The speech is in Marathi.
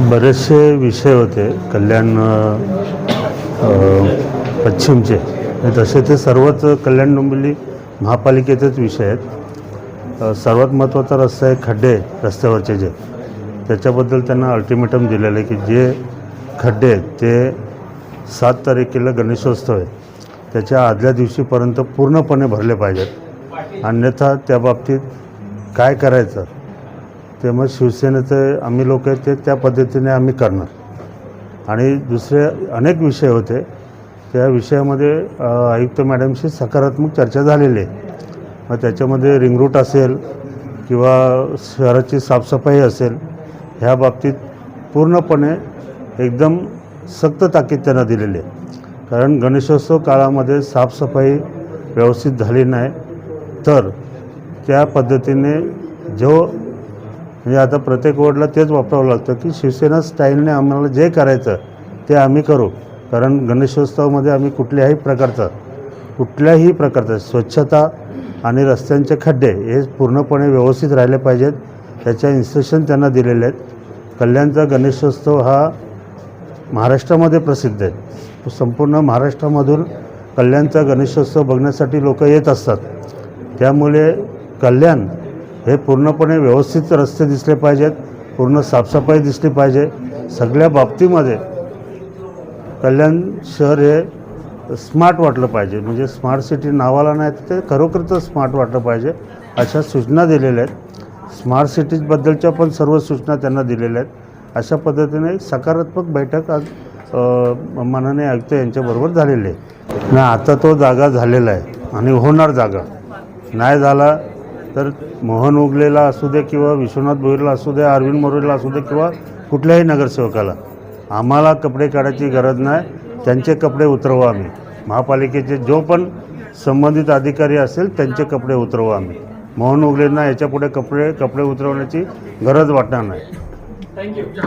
बरेचसे विषय होते. कल्याण पश्चिमचे. तसे ते सर्वच कल्याण डोंबिवली महापालिकेचेच विषय आहेत. सर्वात महत्त्वाचा रस्ता आहे खड्डे रस्त्यावरचे जे. त्याच्याबद्दल त्यांना अल्टिमेटम दिलेलं आहे की जे खड्डे आहेत ते सात तारखेला गणेशोत्सव आहे. त्याच्या आदल्या दिवशीपर्यंत पूर्णपणे भरले पाहिजेत. अन्यथा त्या बाबतीत काय करायचं? ते मग शिवसेनेचं आम्ही लोक आहेत ते त्या पद्धतीने आम्ही करणार. आणि दुसरे अनेक विषय होते. त्या विषयामध्ये आयुक्त मॅडमशी सकारात्मक चर्चा झालेली आहे. मग त्याच्यामध्ये रिंगरूट असेल किंवा शहराची साफसफाई असेल ह्या बाबतीत पूर्णपणे एकदम सक्त ताकीद त्यांना दिलेली आहे. कारण गणेशोत्सव काळामध्ये साफसफाई व्यवस्थित झाली नाही तर त्या पद्धतीने जो म्हणजे आता प्रत्येक वॉर्डला तेच वापरावं लागतं की शिवसेना स्टाईलने आम्हाला जे करायचं ते आम्ही करू. कारण गणेशोत्सवामध्ये आम्ही कुठल्याही प्रकारचं कुठल्याही प्रकारचं स्वच्छता आणि रस्त्यांचे खड्डे हे पूर्णपणे व्यवस्थित राहिले पाहिजेत. त्याच्या इन्स्ट्रक्शन त्यांना दिलेले आहेत. कल्याणचा गणेशोत्सव हा महाराष्ट्रामध्ये प्रसिद्ध आहे. संपूर्ण महाराष्ट्रामधून कल्याणचा गणेशोत्सव बघण्यासाठी लोक येत असतात. त्यामुळे कल्याण हे पूर्णपणे व्यवस्थित रस्ते दिसले पाहिजेत पूर्ण साफसफाई दिसली पाहिजे. सगळ्या बाबतीमध्ये कल्याण शहर हे स्मार्ट वाटलं पाहिजे. म्हणजे स्मार्ट सिटी नावाला नाही तर ते खरोखरच स्मार्ट वाटलं पाहिजे अशा सूचना दिलेल्या आहेत. स्मार्ट सिटीजबद्दलच्या पण सर्व सूचना त्यांना दिलेल्या आहेत. अशा पद्धतीने सकारात्मक बैठक आज माननीय आयुक्त यांच्याबरोबर झालेली आहे. नाही आता तो जागा झालेला आहे आणि होणार जागा. नाही झाला तर मोहन उगलेला असू दे किंवा विश्वनाथ भोईरला असू दे अरविंद मोरेला असू दे किंवा कुठल्याही नगरसेवकाला आम्हाला कपडे काढायची गरज नाही. त्यांचे कपडे उतरवू आम्ही. महापालिकेचे जो पण संबंधित अधिकारी असेल त्यांचे कपडे उतरवू आम्ही. मोहन उगलेंना याच्यापुढे कपडे कपडे उतरवण्याची गरज वाटणार नाही.